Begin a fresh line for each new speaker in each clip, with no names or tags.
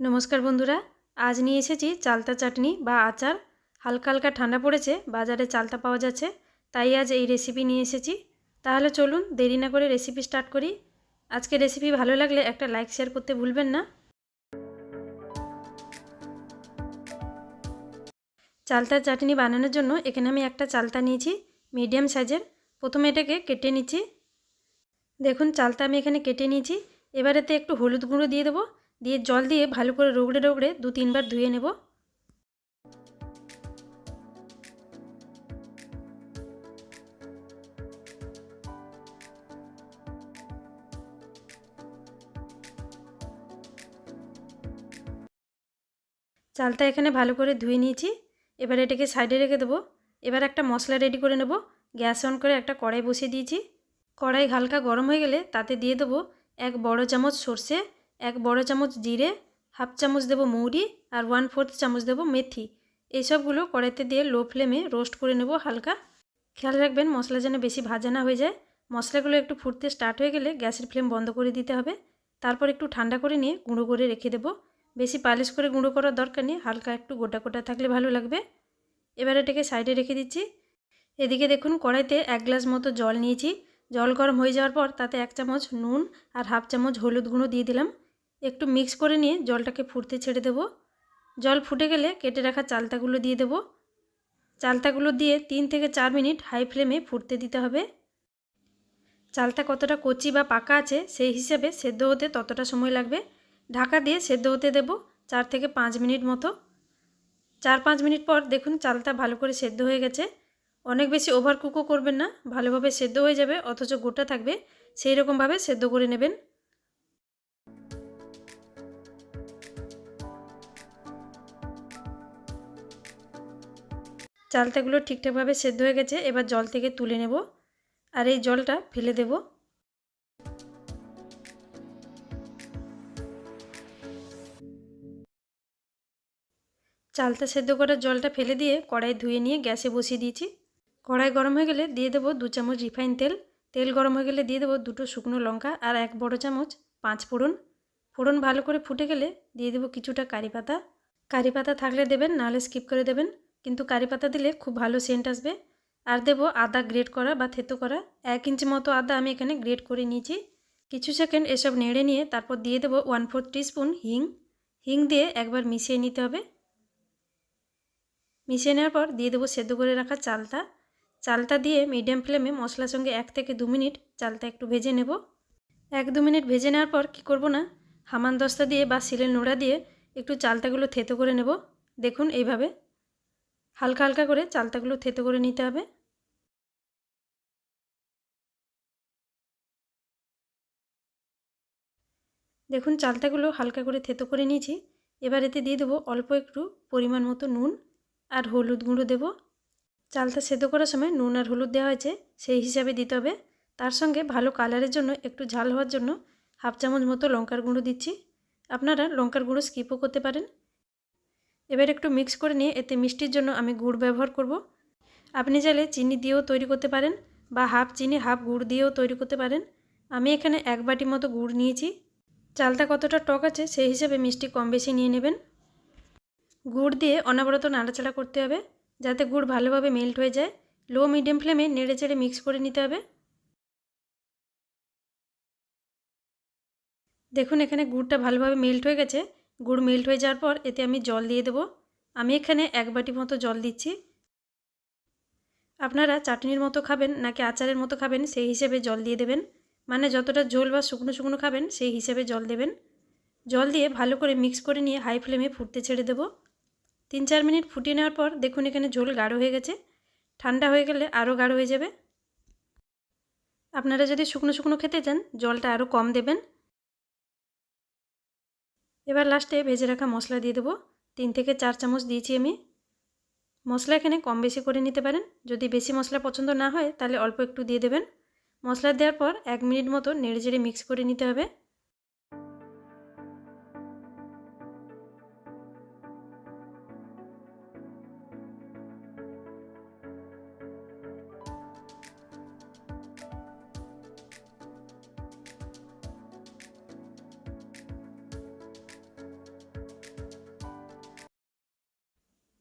নমস্কার বন্ধুরা, আজ নিয়ে এসেছি চালতা চাটনি বা আচার। হালকা হালকা ঠান্ডা পড়েছে, বাজারে চালতা পাওয়া যাচ্ছে, তাই আজ এই রেসিপি নিয়ে এসেছি। তাহলে চলুন দেরি না করে রেসিপি স্টার্ট করি। আজকে রেসিপি ভালো লাগলে একটা লাইক শেয়ার করতে ভুলবেন না। চালতার চাটনি বানানোর জন্য এখানে আমি একটা চালতা নিয়েছি মিডিয়াম সাইজের প্রথমে এটাকে কেটে নিচ্ছি। দেখুন, চালতা আমি এখানে কেটে নিয়েছি। এবারেতে একটু হলুদ গুঁড়ো দিয়ে দেবো। দিয়ে জল দিয়ে ভালো করে রগড়ে রগড়ে দু তিনবার ধুয়ে নেব। চালটা এখানে ভালো করে ধুয়ে নিয়েছি। এবার এটাকে সাইডে রেখে দেবো। এবার একটা মশলা রেডি করে নেব। গ্যাস অন করে একটা কড়াই বসিয়ে দিয়েছি। কড়াই হালকা গরম হয়ে গেলে তাতে দিয়ে দেবো এক বড় চামচ সর্ষে এক বড় চামচ জিরে, হাফ চামচ দেবো মৌরি আর ওয়ান ফোর্থ চামচ দেবো মেথি। এইসবগুলো কড়াইতে দিয়ে লো ফ্লেমে রোস্ট করে নেব হালকা। খেয়াল রাখবেন, মশলা যেন বেশি ভাজা না হয়ে যায়। মশলাগুলো একটু ফুটতে স্টার্ট হয়ে গেলে গ্যাসের ফ্লেম বন্ধ করে দিতে হবে। তারপর একটু ঠান্ডা করে নিয়ে গুঁড়ো করে রেখে দেবো। বেশি পালিশ করে গুঁড়ো করার দরকার নেই, হালকা একটু গোটা গোটা থাকলে ভালো লাগবে। এবার এটাকে সাইডে রেখে দিচ্ছি। এদিকে দেখুন, কড়াইতে এক গ্লাস মতো জল নিয়েছি। জল গরম হয়ে যাওয়ার পর তাতে এক চামচ নুন আর হাফ চামচ হলুদ গুঁড়ো দিয়ে দিলাম। একটু মিক্স করে নিয়ে জলটাকে ফুটতে ছেড়ে দেব। জল ফুটে গেলে কেটে রাখা চালতাগুলো দিয়ে দেব। চালতাগুলো দিয়ে তিন থেকে চার মিনিট হাই ফ্লেমে ফুটতে দিতে হবে। চালটা কতটা কচি বা পাকা আছে সেই হিসেবে সেদ্ধ হতে ততটা সময় লাগবে। ঢাকা দিয়ে সেদ্ধ হতে দেব চার থেকে পাঁচ মিনিট মতো। চার পাঁচ মিনিট পর দেখুন চালটা ভালো করে সেদ্ধ হয়ে গেছে। অনেক বেশি ওভার কুকও করবেন না, ভালোভাবে সেদ্ধ হয়ে যাবে, অথচ গোটা থাকবে সেই রকমভাবে সেদ্ধ করে নেবেন। চালতাগুলো ঠিকঠাকভাবে সেদ্ধ হয়ে গেছে, এবার জল থেকে তুলে নেব আর এই জলটা ফেলে দেব। চালতা সেদ্ধ করার জলটা ফেলে দিয়ে কড়াই ধুয়ে নিয়ে গ্যাসে বসিয়ে দিয়েছি। কড়াই গরম হয়ে গেলে দিয়ে দেবো দু চামচ রিফাইন তেল। তেল গরম হয়ে গেলে দিয়ে দেবো দুটো শুকনো লঙ্কা আর এক বড় চামচ পাঁচ ফোড়ন। ফোড়ন ভালো করে ফুটে গেলে দিয়ে দেবো কিছুটা কারি পাতা। কারি পাতা থাকলে দেবেন, নাহলে স্কিপ করে দেবেন। কিন্তু কারি পাতা দিলে খুব ভালো সেন্ট আসবে। আর দেব আদা গ্রেট করা বা থেতো করা। এক ইঞ্চি মতো আদা আমি এখানে গ্রেট করে নিয়েছি। কিছু সেকেন্ড এসব নেড়ে নিয়ে তারপর দিয়ে দেবো ওয়ান ফোর স্পুন হিং। হিং দিয়ে একবার মিশিয়ে নিতে হবে। মিশিয়ে নেওয়ার পর দিয়ে দেবো সেদ্ধ করে রাখা চালটা। চালটা দিয়ে মিডিয়াম ফ্লেমে মশলার সঙ্গে এক থেকে দু মিনিট চালটা একটু ভেজে নেব। এক দু মিনিট ভেজে নেওয়ার পর কি করব না, হামান দস্তা দিয়ে বা সিলের নোড়া দিয়ে একটু চালটাগুলো থেতো করে নেব। দেখুন এইভাবে হালকা হালকা করে চালতাগুলো থেতো করে নিতে হবে। দেখুন চালতাগুলো হালকা করে থেতো করে নিয়েছি। এবার এতে দিয়ে দেবো অল্প একটু পরিমাণ মতো নুন আর হলুদ গুঁড়ো দেবো। চালটা সেদ্ধ করার সময় নুন আর হলুদ দেওয়া হয়েছে, সেই হিসাবে দিতে হবে। তার সঙ্গে ভালো কালারের জন্য একটু ঝাল হওয়ার জন্য হাফ চামচ মতো লঙ্কার গুঁড়ো দিচ্ছি। আপনারা লঙ্কার গুঁড়ো স্কিপও করতে পারেন। এবার একটু মিক্স করে নিয়ে এতে মিষ্টির জন্য আমি গুড় ব্যবহার করব। আপনি চাইলে চিনি দিয়েও তৈরি করতে পারেন বা হাফ চিনি হাফ গুড় দিয়েও তৈরি করতে পারেন। আমি এখানে এক বাটি মতো গুড় নিয়েছি। চালটা কতটা টক আছে সেই হিসেবে মিষ্টি কম বেশি নিয়ে নেবেন। গুড় দিয়ে অনাবরত নাড়াচাড়া করতে হবে যাতে গুড় ভালোভাবে মেল্ট হয়ে যায়। লো মিডিয়াম ফ্লেমে নেড়ে চেড়ে মিক্স করে নিতে হবে। দেখুন এখানে গুড়টা ভালোভাবে মেল্ট হয়ে গেছে। গুড় মেল্ট হয়ে যাওয়ার পর এতে আমি জল দিয়ে দেবো। আমি এখানে এক বাটি মতো জল দিচ্ছি। আপনারা চাটনির মতো খাবেন নাকি আচারের মতো খাবেন সেই হিসেবে জল দিয়ে দেবেন। মানে যতটা ঝোল বা শুকনো শুকনো খাবেন সেই হিসেবে জল দেবেন। জল দিয়ে ভালো করে মিক্স করে নিয়ে হাই ফ্লেমে ফুটতে ছেড়ে দেবো। তিন চার মিনিট ফুটিয়ে নেওয়ার পর দেখুন এখানে ঝোল গাঢ় হয়ে গেছে। ঠান্ডা হয়ে গেলে আরও গাঢ় হয়ে যাবে। আপনারা যদি শুকনো শুকনো খেতে চান, জলটা আরও কম দেবেন। এবার লাস্টে ভেজে রাখা মশলা দিয়ে দেবো। তিন থেকে চার চামচ দিয়েছি আমি। মশলা এখানে কম বেশি করে নিতে পারেন। যদি বেশি মশলা পছন্দ না হয়, তাহলে অল্প একটু দিয়ে দেবেন। মশলা দেওয়ার পর এক মিনিট মতো নেড়ে মিক্স করে নিতে হবে।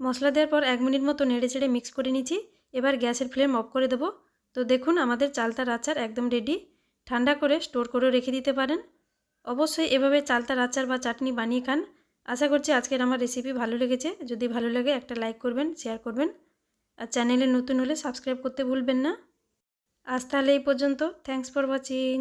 মশলা দেওয়ার পর এক মিনিট মতো নেড়ে চেড়ে মিক্স করে নিচ্ছি। এবার গ্যাসের ফ্লেম অফ করে দেবো। তো দেখুন, আমাদের চালতার আচার একদম রেডি ঠান্ডা করে স্টোর করে রেখে দিতে পারেন। অবশ্যই এভাবে চালতার আচার বা চাটনি বানিয়ে খান। আশা করছি আজকের আমার রেসিপি ভালো লেগেছে। যদি ভালো লাগে একটা লাইক করবেন শেয়ার করবেন। আর চ্যানেলে নতুন হলে সাবস্ক্রাইব করতে ভুলবেন না। আজ তাহলে এই পর্যন্ত। Thanks for watching